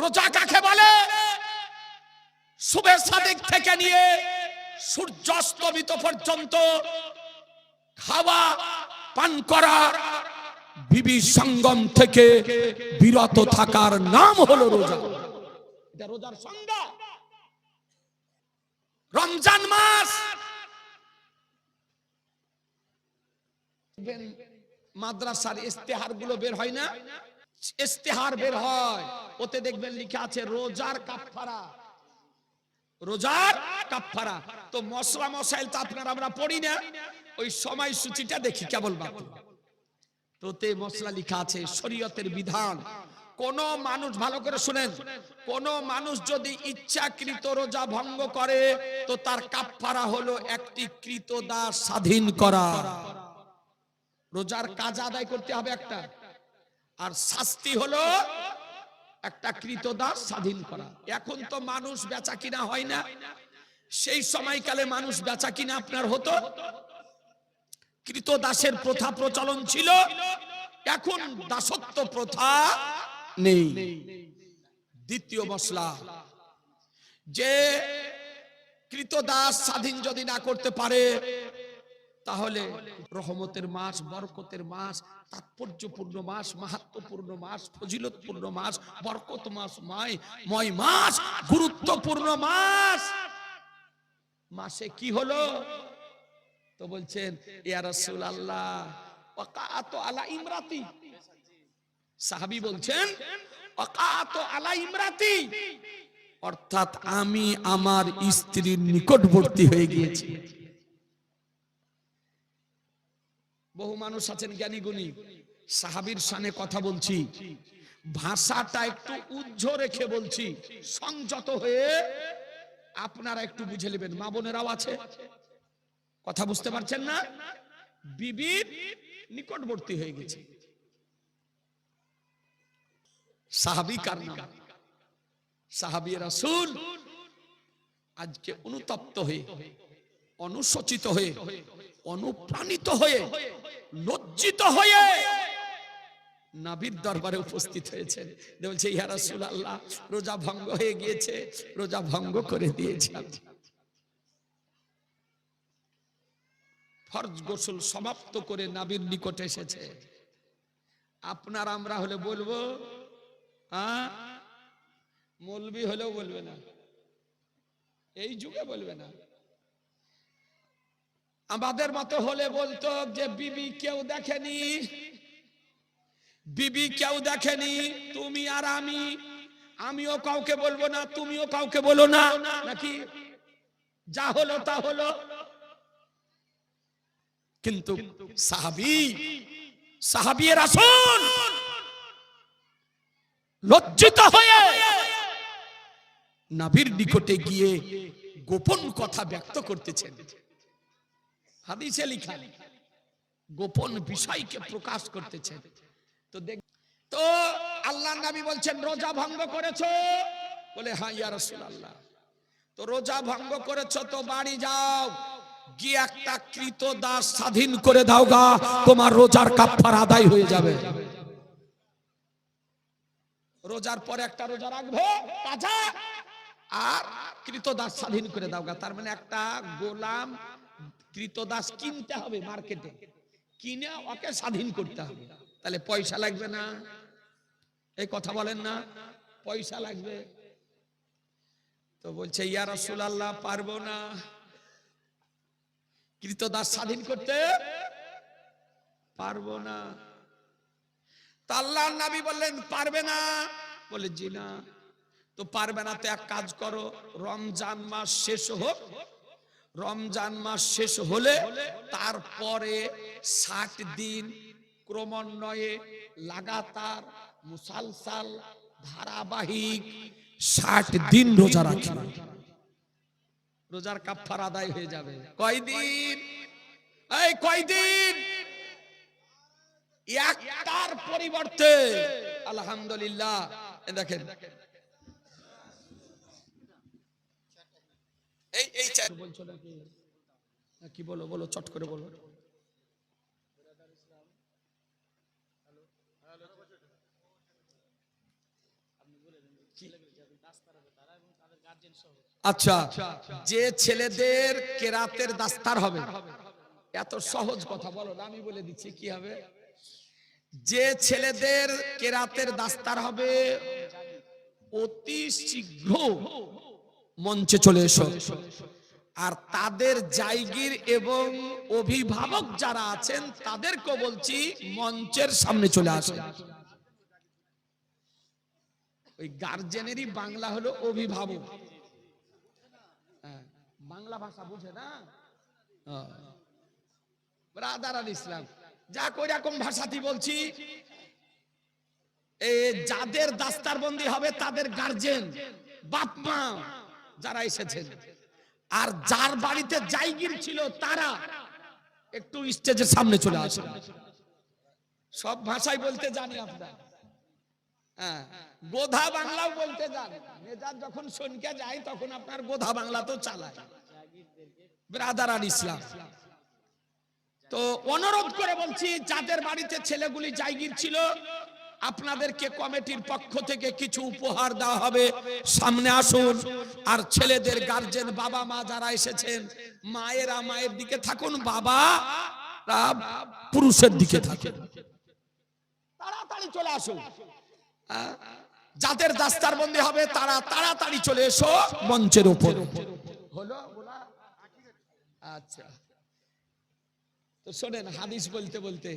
রোজা কাকে বলে? শুভে সাদিক থেকে নিয়ে সূর্যাস্তমিত পর্যন্ত খাওয়া, পান করা বিবি সঙ্গম থেকে বিরত থাকার নাম হলো রোজা। এটা রোজার সংজ্ঞা। রমজান মাস মাদ্রাসার ইস্তেহারগুলো বের হয় না? ইস্তেহার বের হয়। ওতে দেখবেন লিখা আছে, রোজার কাফারা রোজার কাফারা তো মশলা মশাইল তো আপনার আমরা পড়ি না। ওই সময়সূচিটা দেখি, কেবল মাত্র। তোতে মশলা লিখা আছে, শরীয়তের বিধান। কোন মানুষ, ভালো করে শুনেন, কোন মানুষ যদি ইচ্ছাকৃত রোজা ভঙ্গ করে, তো তার কাফারা হলো একটি কৃতদাস স্বাধীন করা। রোজার কাজ আদায় করতে হবে একটা। আর শাস্তি হলো একটা কৃতদাস স্বাধীন করা। এখন তো মানুষ বেচা কিনা হয় না। সেই সময়কালে মানুষ বেচা কিনা আপনার হতো। কৃতদাসের প্রথা প্রচলন ছিল। এখন দাসত্ব প্রথা নেই। দ্বিতীয় মশলা, যে কৃতদাস স্বাধীন যদি না করতে পারে তাহলে রহমতের মাস, বরকতের মাস, তাৎপর্যপূর্ণ মাস, মাহাত্মপূর্ণ মাস, ফজিলতপূর্ণ মাস, বরকত মাস, মায়, ময় মাস, গুরুত্বপূর্ণ মাস। মাসে কি হলো? তো বলছেন, ইয়া রাসূল আল্লাহ ওয়াকাত আলা ইমরাতি। সাহাবী বলছেন ওয়াকাত আলা ইমরাতি। অর্থাৎ আমি আমার স্ত্রীর নিকটবর্তী হয়ে গিয়েছি। বহু মানুষ আছেন জ্ঞানী গুণী সাহাবির সানে কথা বলছি। ভাষাটা একটু উজ্জ রেখে বলছি। সংযত হয়ে আপনারা একটু বুঝে নেবেন। মা বোনেরাও আছে। কথা বুঝতে পারছেন না? বিবির নিকটবর্তী হয়ে গেছে। সাহাবি কার নাম? সাহাবি রাসূল আজকে অনুতপ্ত হয়ে, অনুশোচিত হয়ে অনুপ্রাণিত হয়ে, লজ্জিত হয়ে নাবির দরবারে উপস্থিত হয়েছে। বলছে, ইয়া রাসূলুল্লাহ, রোজা ভঙ্গ হয়ে গিয়েছে, রোজা ভঙ্গ করে দিয়েছে। ফরজ গোসল সমাপ্ত করে নাবির নিকট এসেছে। আপনার আমরা হলে বলব হ্যাঁ? মলবি হলেও বলবে না। এই যুগে বলবে না। আমাদের মতো হলে বলতো যে, বিবি কেউ দেখেনি। বিবি কেউ দেখেনি। তুমি আর আমি। আমিও কাউকে বলব না, তুমিও কাউকে বলো না। নাকি? যা হলো তা হলো। কিন্তু সাহাবি সাহাবিয়ের আসুন লজ্জিত হয়ে নাবির নিকটে গিয়ে গোপন কথা ব্যক্ত করতেছেন। হাদিসে লিখা, গোপন বিষয়কে প্রকাশ করতেছেন তো দেখ, তো আল্লাহ নবী বলছেন, রোজা ভঙ্গ করেছ? বলে হ্যাঁ ইয়া রাসূলুল্লাহ। তো রোজা ভঙ্গ করেছ তো বাড়ি যাও, গিয়ে একটা কৃত দাস স্বাধীন করে দাও গা, তোমার রোজার কাফার আদায় হয়ে যাবে। রোজার পরে একটা রোজা রাখবে কাজা আর কৃতদাস স্বাধীন করে দাও গা। তার মানে একটা গোলাম কৃতদাস কিনতে হবে মার্কেটে। কিনে ওকে স্বাধীন করতে হবে। তাহলে পয়সা লাগবে না? এই কথা বলেন না? পয়সা লাগবে। তো বলছে, ইয়া রাসূলুল্লাহ, পারব না। কৃতদাস স্বাধীন করতে পারব না। তা নবী বললেন, পারবে না? বলে, জি না। তো পারবে না, তো এক কাজ করো। রমজান মাস শেষ হোক রমজান মাস শেষ হলে তারপরে ষাট দিন ক্রমান্বয়ে লাগাতার মুসালসাল ধারাবাহিক ষাট দিন রোজা রাখি। রোজার কাফার আদায় হয়ে যাবে। কয়দিন? এই কয়দিন? একটার পরিবর্তে। আলহামদুলিল্লাহ। দেখেন এই এই বলছো নাকি? কি বলো বলো চট করে বলো। আচ্ছা। যে ছেলেদের কেরাতের দাস্তার হবে। এত সহজ কথা বলো না আমি বলে দিচ্ছি কি হবে? যে ছেলেদের কেরাতের দাস্তার হবে অতি শীঘ্র। মঞ্চে চলে এসো। আর তাদের জায়গির এবং অভিভাবক যারা আছেন তাদেরকে বলছি মঞ্চের সামনে চলে আসে। ওই গার্জেনেরই বাংলা হলো অভিভাবক। হ্যাঁ, বাংলা ভাষা বুঝে না? ব্রাদার আল ইসলাম যা কই রকম ভাষাতে বলছি এ যাদের দাস্তারবন্দি হবে তাদের গার্জেন বাপ মা যারা এসেছেন। আর যার বাড়িতে জায়গির ছিল, তারা একটু স্টেজের সামনে চলে আসে। সব ভাষায় বলতে জানি আপনার। হ্যাঁ গোধা বাংলাও বলতে জান। যখন সনকে যায়, তখন আপনার গোধা বাংলা তো চালায়। ব্রাদার আল ইসলাম। তো অনুরোধ করে বলছি, যাদের বাড়িতে ছেলেগুলি জায়গির ছিল আপনাদেরকে কমিটির পক্ষ থেকে কিছু উপহার দেওয়া হবে। সামনে আসুন। আর ছেলেদের গার্জেন বাবা মা যারা এসেছেন, মায়েরা মায়ের দিকে থাকুন, বাবা পুরুষের দিকে থাকুন। তাড়াতাড়ি চলে আসুন। যাদের দাস্তার বন্দী হবে, তারা তাড়াতাড়ি চলে এসো মঞ্চের উপর? আচ্ছা। তো শোনেন, হাদিস বলতে বলতে